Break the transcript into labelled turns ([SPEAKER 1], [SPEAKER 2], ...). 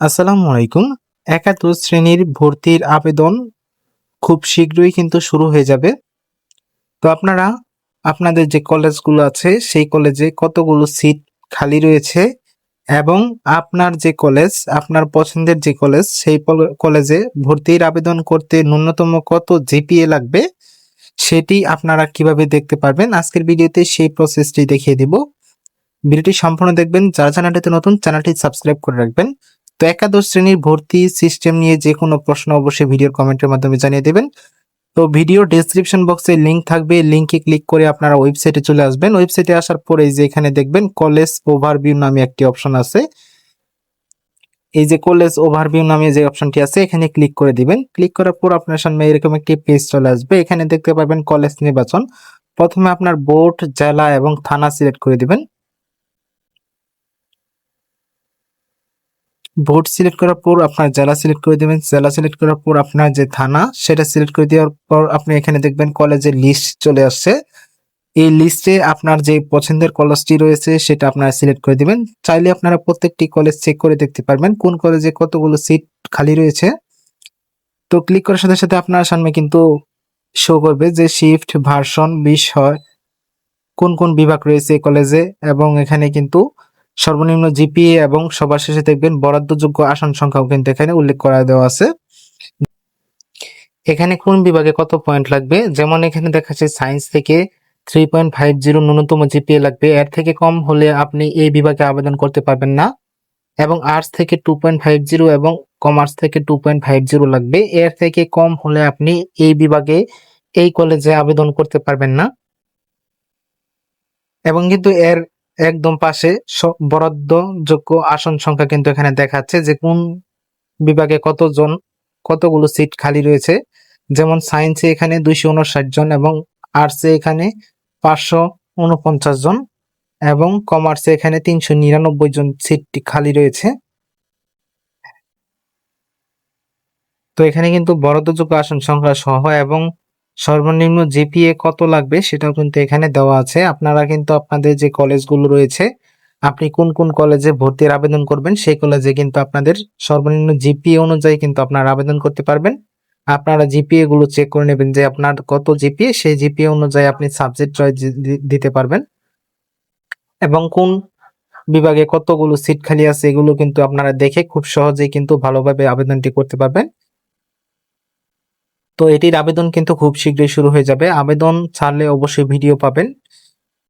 [SPEAKER 1] আসসালামু আলাইকুম। একাদশ শ্রেণির ভর্তির আবেদন খুব শীঘ্রই কিন্তু শুরু হয়ে যাবে। তো আপনারা, আপনাদের যে কলেজগুলো আছে, সেই কলেজে কতগুলো সিট খালি রয়েছে এবং আপনার যে কলেজ, আপনার পছন্দের যে কলেজ, সেই কলেজে ভর্তির আবেদন করতে ন্যূনতম কত জিপিএ লাগবে, সেটি আপনারা কীভাবে দেখতে পারবেন, আজকের ভিডিওতে সেই প্রসেসটি দেখিয়ে দিব। ভিডিওটি সম্পূর্ণ দেখবেন। যারা চ্যানেলটিতে নতুন, চ্যানেলটি সাবস্ক্রাইব করে রাখবেন। তো একাদশ শ্রেণির ভর্তি সিস্টেম নিয়ে যে কোনো প্রশ্ন অবশ্যই ভিডিওর কমেন্টের মাধ্যমে জানিয়ে দেবেন। তো ভিডিও ডেসক্রিপশন বক্সে লিংক থাকবে। লিংকে ক্লিক করে আপনারা ওয়েবসাইটে চলে আসবেন। ওয়েবসাইটে আসার পরে যে এখানে দেখবেন কলেজ ওভারভিউ নামে একটি অপশন আছে। এই যে কলেজ ওভারভিউ নামে যে অপশনটি আছে, এখানে ক্লিক করে দিবেন। ক্লিক করার পর আপনার সামনে এরকম একটি পেজ চলে আসবে। এখানে দেখতে পাবেন কলেজ নির্বাচন। প্রথমে আপনার বোর্ড জেলা এবং থানা সিলেক্ট করে দিবেন। বোর্ড সিলেক্ট করার পর আপনার জেলা সিলেক্ট করে দিবেন। জেলা সিলেক্ট করার পর আপনার যে থানা, সেটা সিলেক্ট করে দেওয়ার পর আপনি এখানে দেখবেন কলেজের লিস্ট চলে আসছে। এই লিস্টে আপনার যে পছন্দের কলেজটি রয়েছে, সেটা আপনারা সিলেক্ট করে দিবেন। চাইলে আপনারা প্রত্যেকটি কলেজ চেক করে দেখতে পারবেন কোন কলেজে কতগুলো সিট খালি রয়েছে। তো ক্লিক করার সাথে সাথে আপনার সামনে কিন্তু শো করবে যে শিফট ভার্সন বিষয় কোন কোন বিভাগ রয়েছে কলেজে এবং এখানে কিন্তু সর্বনিম্ন জিপিএ এবং সবার শেষে দেখবেন বরাদ্দযোগ্য আসন সংখ্যাও কিন্তু এখানে উল্লেখ করা দেওয়া আছে। এখানে কোন বিভাগে কত পয়েন্ট লাগবে? যেমন এখানে দেখা যাচ্ছে সায়েন্স থেকে থ্রি পয়েন্ট ফাইভ জিরো ন্যূনতম জিপিএ লাগবে। এর থেকে কম হলে আপনি এই বিভাগে আবেদন করতে পারবেন না। এবং আর্টস থেকে টু পয়েন্ট ফাইভ জিরো এবং কমার্স থেকে টু পয়েন্ট ফাইভ জিরো লাগবে। এর থেকে কম হলে আপনি এই বিভাগে, এই কলেজে আবেদন করতে পারবেন না। এবং কিন্তু এর একদম পাশে স- বরাদ্দযোগ্য আসন সংখ্যা কিন্তু এখানে দেখাচ্ছে যে কোন বিভাগে কতজন, কতগুলো সিট খালি রয়েছে। যেমন সায়েন্সে এখানে দুইশো উনষাট জন এবং আর্টসে এখানে পাঁচশো উনপঞ্চাশ জন এবং কমার্সে এখানে তিনশো নিরানব্বই জন সিট খালি রয়েছে। তো এখানে কিন্তু বরাদ্দযোগ্য আসন সংখ্যা সহ এবং সর্বনিম্ন জিপিএ কত লাগবে সেটাও কিন্তু এখানে দেওয়া আছে। আপনারা কিন্তু আপনাদের যে কলেজগুলো রয়েছে, আপনি কোন কোন কলেজে ভর্তির আবেদন করবেন, সেই কলেজে কিন্তু আপনাদের সর্বনিম্ন জিপিএ অনুযায়ী কিন্তু আপনারা আবেদন করতে পারবেন। আপনারা জিপিএ গুলো চেক করে নেবেন যে আপনার কত জিপিএ সেই জিপিএ অনুযায়ী আপনি সাবজেক্ট চয়েস দিতে পারবেন। এবং কোন বিভাগে কতগুলো সিট খালি আছে, এগুলো কিন্তু আপনারা দেখে খুব সহজেই কিন্তু ভালোভাবে আবেদনটি করতে পারবেন। তো এটির আবেদন কিন্তু খুব শীঘ্রই শুরু হয়ে যাবে। আবেদন ছাড়লে অবশ্যই ভিডিও পাবেন।